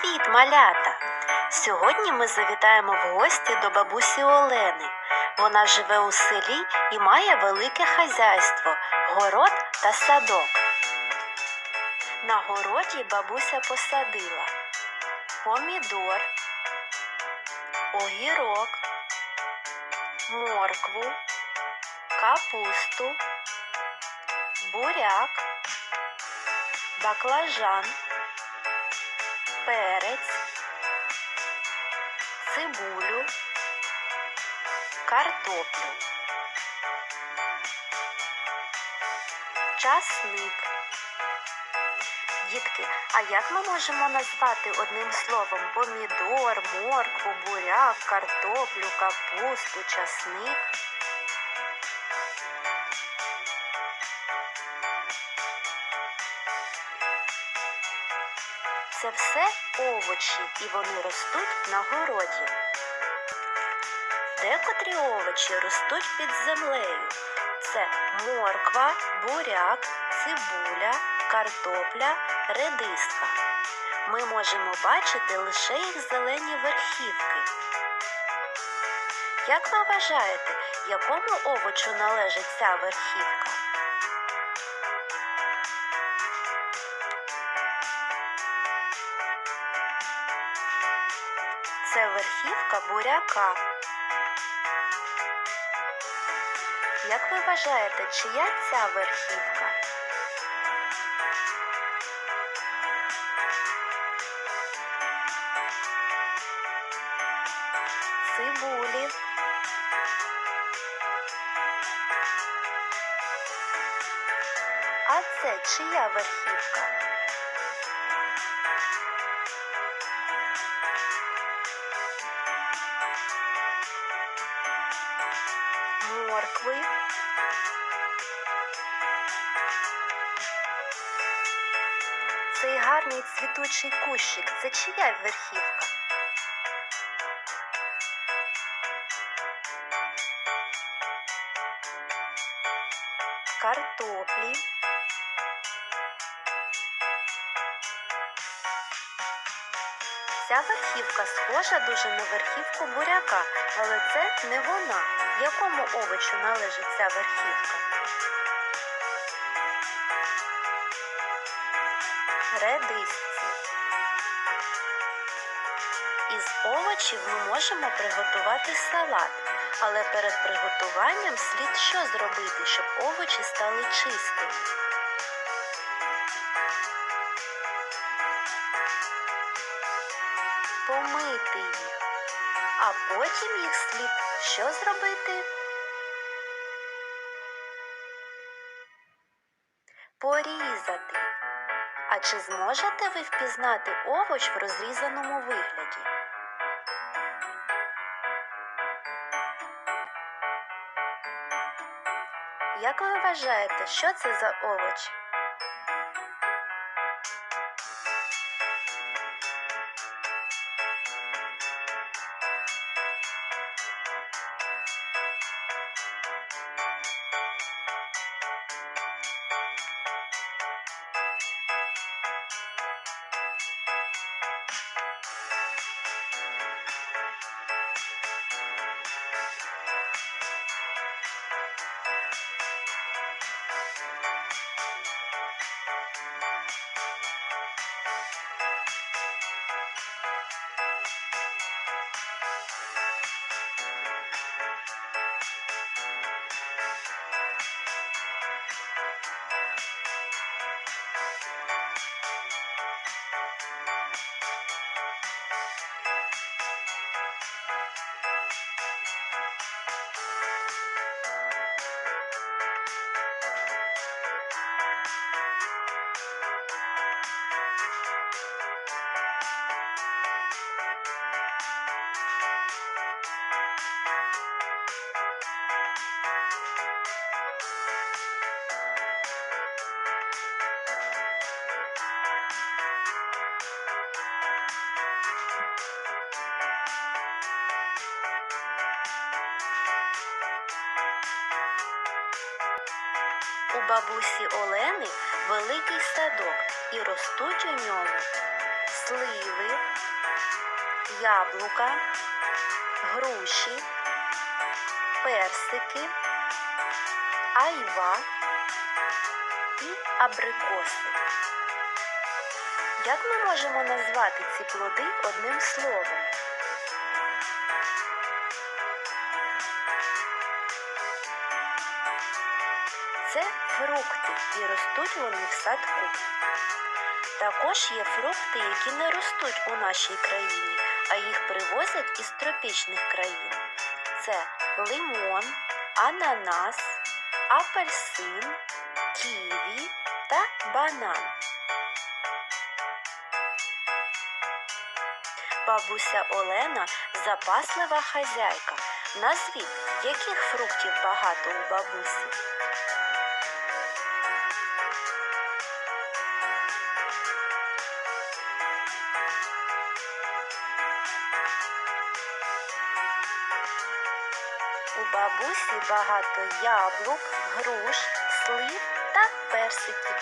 Привіт, малята! Сьогодні ми завітаємо в гості до бабусі Олени. Вона живе у селі і має велике хазяйство, город та садок. На городі бабуся посадила помідор, огірок, моркву, капусту, буряк, баклажан перець, цибулю, картоплю, часник. Дітки, а як ми можемо назвати одним словом помідор, моркву, буряк, картоплю, капусту, часник? Це все овочі, і вони ростуть на городі. Декотрі овочі ростуть під землею. Це морква, буряк, цибуля, картопля, редиска. Ми можемо бачити лише їх зелені верхівки. Як ви вважаєте, якому овочу належить ця верхівка? Це верхівка буряка. Як ви вважаєте, чия ця верхівка? Цибулі. А це чия верхівка? Моркви, цей гарний цвітучий кущик це чия верхівка? Ця верхівка схожа дуже на верхівку буряка, але це не вона. Якому овочу належить ця верхівка? Редисці. Із овочів ми можемо приготувати салат, але перед приготуванням слід що зробити, щоб овочі стали чистими? Помити їх, а потім їх слід що зробити? Порізати. А чи зможете ви впізнати овоч в розрізаному вигляді? Як ви вважаєте, що це за овоч? У бабусі Олени великий садок і ростуть у ньому сливи, яблука, груші, персики, айва і абрикоси. Як ми можемо назвати ці плоди одним словом? Це фрукти і ростуть вони в садку. Також є фрукти, які не ростуть у нашій країні, а їх привозять із тропічних країн. Це лимон, ананас, апельсин, ківі та банан. Бабуся Олена запаслива хазяйка. Назвіть, яких фруктів багато у бабусі? У бабусі багато яблук, груш, слив та персиків.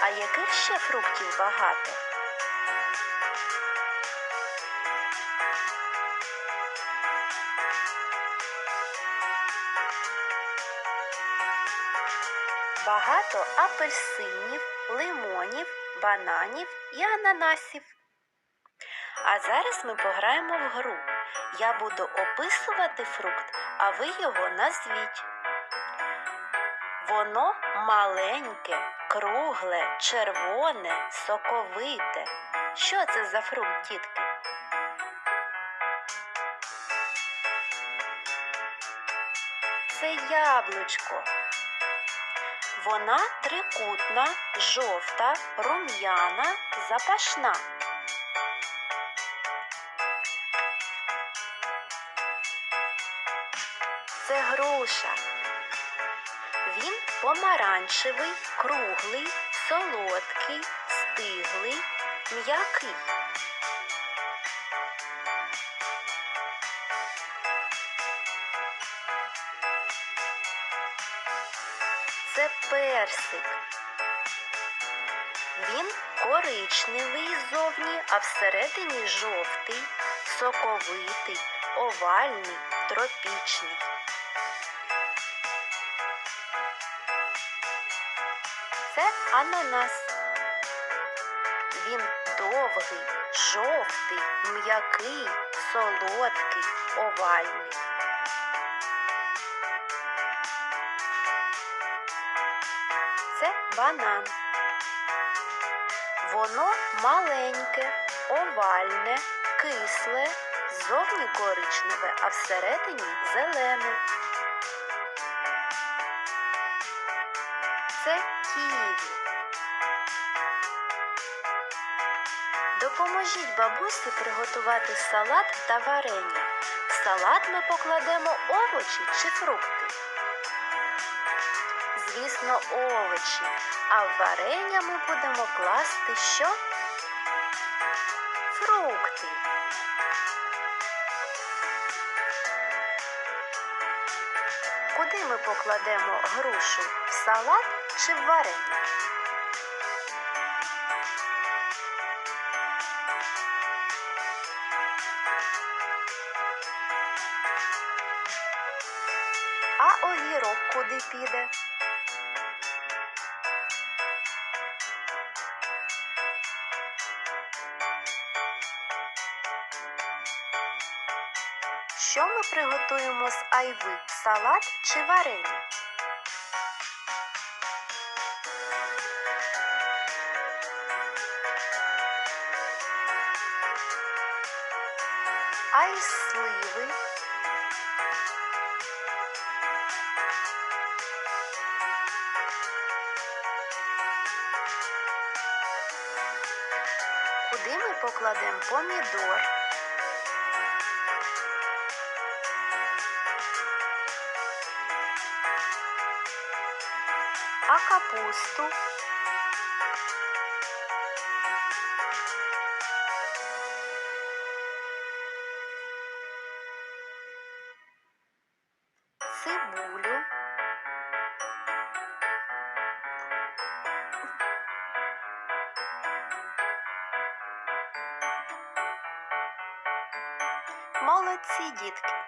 А яких ще фруктів багато? Багато апельсинів, лимонів, бананів і ананасів. А зараз ми пограємо в гру. Я буду описувати фрукт, а ви його назвіть. Воно маленьке, кругле, червоне, соковите. Що це за фрукт, дітки? Це яблучко. Вона трикутна, жовта, рум'яна, запашна. Це груша. Він помаранчевий, круглий, солодкий, стиглий, м'який. Це персик. Він коричневий ззовні, а всередині жовтий, соковитий, овальний, тропічний. Це ананас. Він довгий, жовтий, м'який, солодкий, овальний. Це банан. Воно маленьке, овальне, кисле, ззовні коричневе, а всередині зелене. Це ківі. Допоможіть бабусі приготувати салат та варення. В салат ми покладемо овочі чи фрукти. Звісно, овочі, а в варення ми будемо класти що? Фрукти. Куди ми покладемо грушу? В салат чи в варення? А огірок куди піде? Що ми приготуємо з айви? Салат чи варення? А із сливи? Куди ми покладемо помідор? а. Цибулю. Молодці дітки.